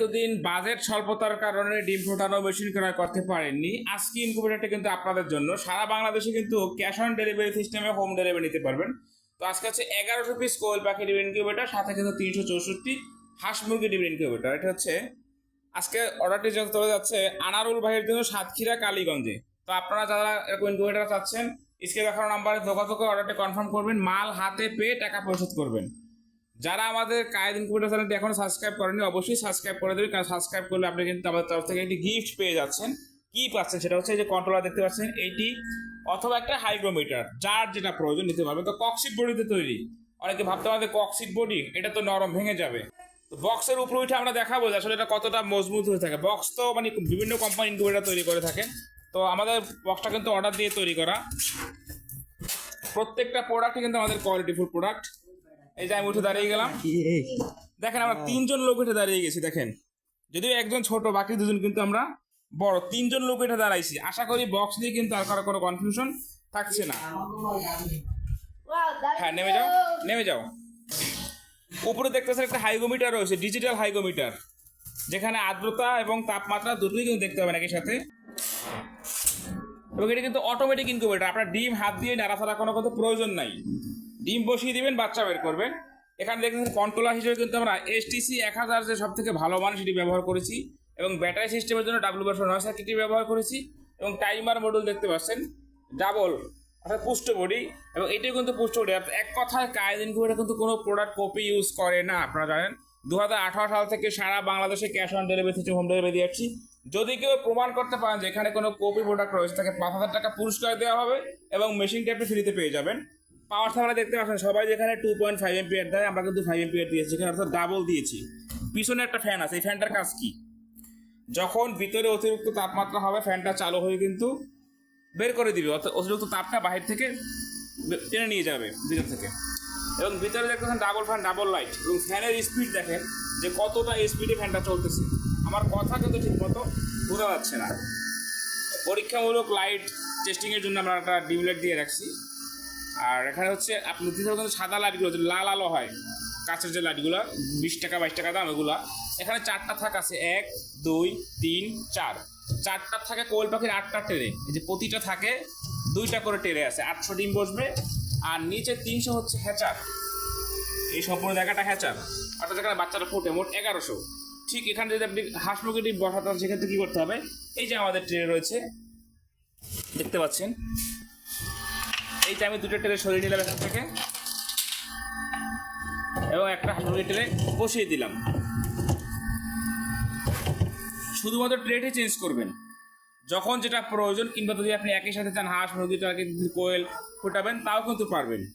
এতদিন বাজেট স্বল্পতার কারণে ডিম ফোটানো মেশিন ক্রয় করতে পারেননি। আজকে ইনকুবেটারটা কিন্তু আপনাদের জন্য। সারা বাংলাদেশে কিন্তু ক্যাশ অন ডেলিভারি সিস্টেমে হোম ডেলিভারি নিতে পারবেন। তো আজকে হচ্ছে এগারোশো পিস কোয়েল পাখি ডিম ইনকিউবেটার সাথে কিন্তু তিনশো চৌষট্টি হাঁস মুরগি ডিম ইনকিউবেটার এটা হচ্ছে আজকে অর্ডারটি যখন চলে যাচ্ছে, আনারুল ভাইয়ের জন্য সাতক্ষীরা, কালীগঞ্জে। তো আপনারা যারা এরকম ইনকিউবেটার চাচ্ছেন, স্ক্রিনে দেখানো নাম্বারে যোগাযোগ করে অর্ডারটি কনফার্ম করবেন। মাল, হাতে পেয়ে টাকা পরিশোধ করবেন। যারা আমাদের কায়েদ ইনকিউবেটার চ্যানেলটি এখনও সাবস্ক্রাইব করেনি অবশ্যই সাবস্ক্রাইব করে দেবেন। কারণ সাবস্ক্রাইব করলে আপনি কিন্তু আমাদের তরফ থেকে একটি গিফট পেয়ে যাচ্ছেন। কি পাচ্ছেন সেটা হচ্ছে এই যে কন্ট্রোলার দেখতে পাচ্ছেন এইটি অথবা একটা হাইগ্রোমিটার যার যেটা প্রয়োজন নিতে পারবেন। তো ককশিট বডিতে তৈরি। অনেকে ভাবতে পারে ককশিট বডি এটা তো নরম ভেঙে যাবে। তো বক্সের উপরে উঠে আমরা দেখাবো যে আসলে এটা কতটা মজবুত হয়ে থাকে। বক্স তো মানে বিভিন্ন কোম্পানি ইনকিউবেটার তৈরি করে থাকে। তো আমাদের বক্সটা কিন্তু অর্ডার দিয়ে তৈরি করা। প্রত্যেকটা প্রোডাক্টই কিন্তু আমাদের কোয়ালিটিফুল প্রোডাক্ট এই যে আমি উঠে দাঁড়িয়ে গেলাম। দেখেন আমরা তিনজন লোক উঠে দাঁড়িয়ে গেছি দেখেন। যদিও একজন ছোট বাকি দুজন কিন্তু আমরা বড়। তিনজন লোক উঠে দাঁড়াইছি। আশা করি বক্স নিয়ে কিন্তু আর কারও কোনো কনফিউশন থাকছে না। হ্যাঁ নেমে যাও নেমে যাও। উপরে দেখতেছেন একটা হাইগোমিটার রয়েছে ডিজিটাল হাইগোমিটার। যেখানে আর্দ্রতা এবং তাপমাত্রা দুটোই কিন্তু দেখতে পাবেন একই সাথে। এবং এটা কিন্তু অটোমেটিক ইনকিউবেটার আপনার ডিম হাত দিয়ে নাড়াচাড়া কোনো কত প্রয়োজন নাই। ডিম বসিয়ে দিবেন, বাচ্চা বের করবেন। এখানে দেখতেছেন কন্ট্রোলার হিসেবে কিন্তু আমরা এসটিসি এক হাজার যে সব থেকে ভালো মান সেটি ব্যবহার করেছি এবং ব্যাটারি সিস্টেমের জন্য ডাব্লু বারশো নয় সার্কিটটি ব্যবহার করেছি এবং টাইমার মডেল দেখতে পাচ্ছেন ডাবল অর্থাৎ পুষ্ট বডি এবং এটিও কিন্তু পুষ্ট বডি অর্থাৎ এক কথায় কায়েদ ইনকিউবেটার কিন্তু কোনো প্রোডাক্ট কপি ইউজ করে না, আপনারা জানেন। দু হাজার আঠারো সাল থেকে সারা বাংলাদেশে cash on delivery system home delivery দিয়ে যাচ্ছি। যদি কেউ প্রমাণ করতে পারেন যে এখানে কোনো কপি প্রোডাক্ট রয়েছে, তাকে পাঁচ হাজার টাকা পুরস্কার দেওয়া হবে এবং মেশিনটি আপনি ফ্রিতে পেয়ে যাবেন। পাওয়ার সাপ্লাই দেখতে পাচ্ছেন সবাই যেখানে টু পয়েন্ট ফাইভ এমপিয়ার দেয়, আমরা কিন্তু ফাইভ এম এমপিয়ার দিয়েছি। এখানে অর্থাৎ ডাবল দিয়েছি। পিছনে একটা ফ্যান আছে, এই ফ্যানটার কাজ কি? যখন ভিতরে অতিরিক্ত তাপমাত্রা হবে ফ্যানটা চালু হয়ে কিন্তু বের করে দিবে। অর্থাৎ অতিরিক্ত তাপটা বাহির থেকে টেনে নিয়ে যাবে ভিতর থেকে। এবং ভিতরে দেখতেছেন ডাবল ফ্যান ডাবল লাইট এবং ফ্যানের স্পিড দেখেন যে কতটা স্পিডে ফ্যানটা চলতেছে। আমার কথা কিন্তু ঠিক মতো বোঝা যাচ্ছে না। পরীক্ষামূলক লাইট টেস্টিংয়ের জন্য আমরা একটা ডিম লাইট দিয়ে রাখছি। আর এখানে হচ্ছে আপনি দিতে কিন্তু সাদা লাইটগুলো, যে লাল আলো হয়, কাঁচের যে লাইটগুলো, বিশ টাকা, বাইশ টাকা দাম, এগুলো। এখানে চারটা থাক আছে, এক, দুই, তিন, চার। চারটা থাকে কোয়েল পাখির আটটা টেরে এই যে প্রতিটা থাকে দুইটা করে টেরে আছে, আটশো ডিম বসবে, আর নিচে তিনশো হচ্ছে হ্যাচার। এই সম্পূর্ণ জায়গাটা হ্যাচার। অর্থাৎ যেখানে বাচ্চাটা ফুটে, মোট এগারোশো। ঠিক এখানে যদি আপনি হাঁস ডিম বসাতে সেক্ষেত্রে কী করতে হবে? এই যে আমাদের ট্রে রয়েছে, দেখতে পাচ্ছেন? এই যে আমি দুটো ট্রে সরিয়ে নিলাম এখান থেকে। এবং একটা মুরগির ট্রে বসিয়ে দিলাম। শুধুমাত্র ট্রেটি চেঞ্জ করবেন। যখন যেটা প্রয়োজন, কিংবা যদি আপনি একই সাথে চান হাঁস মুরগিটাকে যদি কোয়েল ফুটাবেন, তাও কিন্তু পারবেন।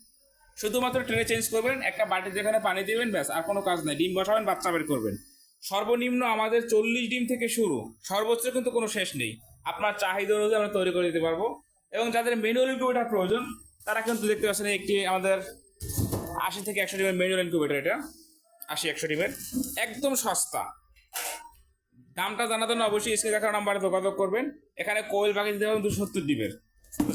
শুধুমাত্র ট্রে চেঞ্জ করবেন, একটা বাটি যেখানে পানি দিবেন, ব্যাস, আর কোনো কাজ নাই। ডিম বসাবেন, বাচ্চা বের করবেন। সর্বনিম্ন আমাদের চল্লিশ ডিম থেকে শুরু। সর্বোচ্চ কিন্তু কোনো শেষ নেই। আপনার চাহিদা অনুযায়ী আমরা তৈরি করে দিতে পারব। এবং যাদের ম্যানুয়াল ইনকিউবেটার প্রয়োজন, তারা কিন্তু দেখতে পাচ্ছেন একটি আমাদের আশি থেকে একশো ডিমের ম্যানুয়াল ইনকিউবেটার এটা। আশি, একশো ডিমের একদম সস্তা। দামটা জানার জন্য অবশ্যই স্ক্রিনে দেখার নাম্বারে যোগাযোগ করবেন। এখানে কোয়েল পাখি দিতে পারবেন দুশো সত্তর ডিমের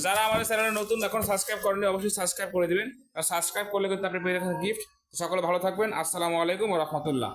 যারা আমাদের চ্যানেলে নতুন এখন সাবস্ক্রাইব করেনি অবশ্যই সাবস্ক্রাইব করে দিবেন। আর সাবস্ক্রাইব করলে কিন্তু আপনি পেয়ে গিফট সকলে ভালো থাকবেন। আসসালামু আলাইকুম রহমতুল্লাহ।